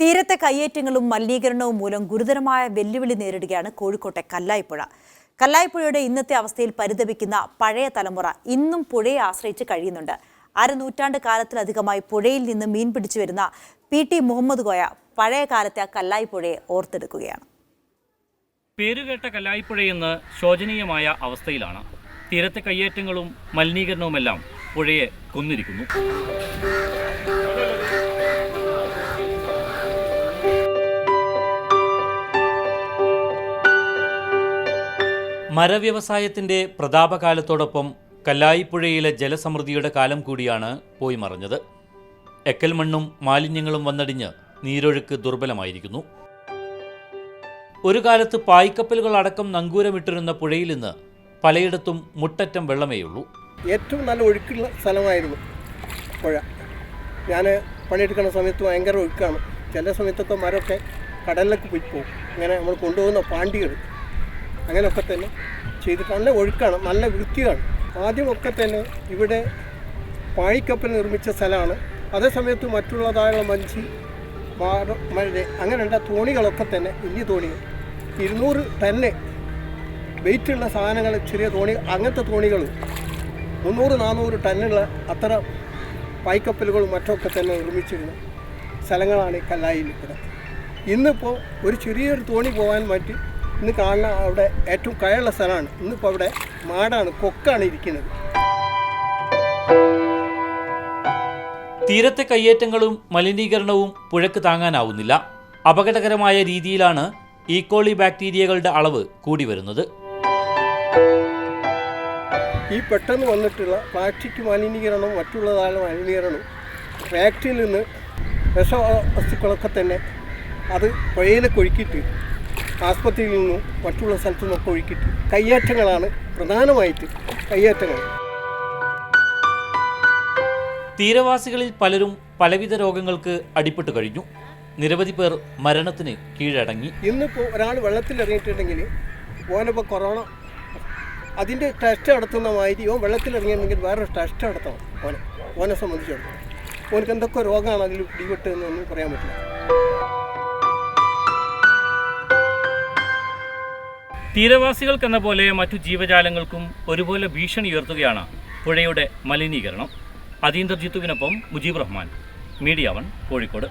തീരത്തെ കയ്യേറ്റങ്ങളും മലിനീകരണവും മൂലം ഗുരുതരമായ വെല്ലുവിളി നേരിടുകയാണ് കോഴിക്കോട്ടെ കല്ലായിപ്പുഴ. കല്ലായിപ്പുഴയുടെ ഇന്നത്തെ അവസ്ഥയിൽ പരിതപിക്കുന്ന പഴയ തലമുറ ഇന്നും പുഴയെ ആശ്രയിച്ച് കഴിയുന്നുണ്ട്. അരനൂറ്റാണ്ട് കാലത്തിലധികമായി പുഴയിൽ നിന്ന് മീൻ പിടിച്ചു വരുന്ന പി ടി മുഹമ്മദ് കോയ പഴയ കാലത്തെ ആ ഓർത്തെടുക്കുകയാണ്. പേരുകേട്ട കല്ലായിപ്പുഴയെന്ന് ശോചനീയമായ അവസ്ഥയിലാണ്. തീരത്തെ കയ്യേറ്റങ്ങളും മലിനീകരണവുമെല്ലാം പുഴയെ കൊന്നിരിക്കുന്നു. മരവ്യവസായത്തിന്റെ പ്രതാപകാലത്തോടൊപ്പം കല്ലായിപ്പുഴയിലെ ജലസമൃദ്ധിയുടെ കാലം കൂടിയാണ് പോയി മറഞ്ഞത്. എക്കൽ മണ്ണും മാലിന്യങ്ങളും വന്നടിഞ്ഞ് നീരൊഴുക്ക് ദുർബലമായിരിക്കുന്നു. ഒരു കാലത്ത് പായ്ക്കപ്പലുകൾ അടക്കം നങ്കൂരമിട്ടിരുന്ന പുഴയിൽ നിന്ന് പലയിടത്തും മുട്ടറ്റം വെള്ളമേയുള്ളൂ. ഏറ്റവും നല്ല ഒഴുക്കുള്ള സ്ഥലമായിരുന്നു പുഴ. ഞാൻ പണിയെടുക്കുന്ന സമയത്ത് ഭയങ്കര ഒഴുക്കാണ്. ചില സമയത്തൊക്കെ മരമൊക്കെ കടലിലേക്ക് പോയി പോകും. ഇങ്ങനെ നമ്മൾ കൊണ്ടുപോകുന്ന പാണ്ടികൾ അങ്ങനെയൊക്കെ തന്നെ ചെയ്തിട്ട് നല്ല ഒഴുക്കാണ് നല്ല വൃത്തിയാണ്. ആദ്യമൊക്കെ തന്നെ ഇവിടെ പാഴിക്കപ്പൽ നിർമ്മിച്ച സ്ഥലമാണ്. അതേസമയത്ത് മറ്റുള്ളതായുള്ള മഞ്ചി മഴ അങ്ങനെയുള്ള തോണികളൊക്കെ തന്നെ വലിയ തോണികൾ. ഇരുന്നൂറ് തന്നെ വെയിറ്റുള്ള സാധനങ്ങൾ ചെറിയ തോണി അങ്ങനത്തെ തോണികൾ. മുന്നൂറ് നാനൂറ് ടന്നുള്ള അത്ര പായ്ക്കപ്പലുകളും മറ്റൊക്കെ തന്നെ നിർമ്മിച്ചിരുന്ന സ്ഥലങ്ങളാണ് ഈ കല്ലായിൽ ഇവിടെ ഇന്നിപ്പോൾ ഒരു ചെറിയൊരു തോണി പോകാൻ പറ്റി ഇന്ന് കാണുന്ന അവിടെ ഏറ്റവും കയറുള്ള സ്ഥലമാണ്. ഇന്നിപ്പോൾ അവിടെ മാടാണ് കൊക്കാണ് ഇരിക്കുന്നത്. തീരത്തെ കയ്യേറ്റങ്ങളും മലിനീകരണവും പുഴക്ക് താങ്ങാനാവുന്നില്ല. അപകടകരമായ രീതിയിലാണ് ഈക്കോളി ബാക്ടീരിയകളുടെ അളവ് കൂടി വരുന്നത്. ഈ പെട്ടെന്ന് വന്നിട്ടുള്ള പ്ലാസ്റ്റിക് മലിനീകരണവും മറ്റുള്ളതായ മലിനീകരണവും ഫാക്ടറിയിൽ നിന്ന് വിഷവസ്തുക്കളൊക്കെ തന്നെ അത് പുഴയിലേക്ക് ഒഴുക്കിയിട്ട് ആസ്പത്രിയിൽ നിന്നും മറ്റുള്ള സ്ഥലത്തു നിന്നൊക്കെ ഒഴുക്കിയിട്ട് കയ്യേറ്റങ്ങളാണ് പ്രധാനമായിട്ട് കയ്യേറ്റങ്ങൾ. തീരവാസികളിൽ പലരും പലവിധ രോഗങ്ങൾക്ക് അടിപ്പെട്ടു കഴിഞ്ഞു. നിരവധി പേർ മരണത്തിന് കീഴടങ്ങി. ഇന്നിപ്പോൾ ഒരാൾ വെള്ളത്തിൽ ഇറങ്ങിയിട്ടുണ്ടെങ്കിൽ ഓനിപ്പോൾ കൊറോണ അതിന്റെ ടെസ്റ്റ് നടത്തുന്ന മാതിരി ഓൻ വെള്ളത്തിൽ ഇറങ്ങിയിട്ടുണ്ടെങ്കിൽ വേറൊരു ടെസ്റ്റ് നടത്തണം ഓനെ. ഓനെ സംബന്ധിച്ചിടത്തോളം. ഓനക്ക് എന്തൊക്കെ രോഗമാണ് അതിൽ പിടിപെട്ടതെന്നൊന്നും പറയാൻ പറ്റില്ല. തീരവാസികൾക്കെന്ന പോലെ മറ്റു ജീവജാലങ്ങൾക്കും ഒരുപോലെ ഭീഷണി ഉയർത്തുകയാണ് പുഴയുടെ മലിനീകരണം. അതീന്ദ്രജിത്തുവിനൊപ്പം Mujeeb Rahman. Media one Kozhikode.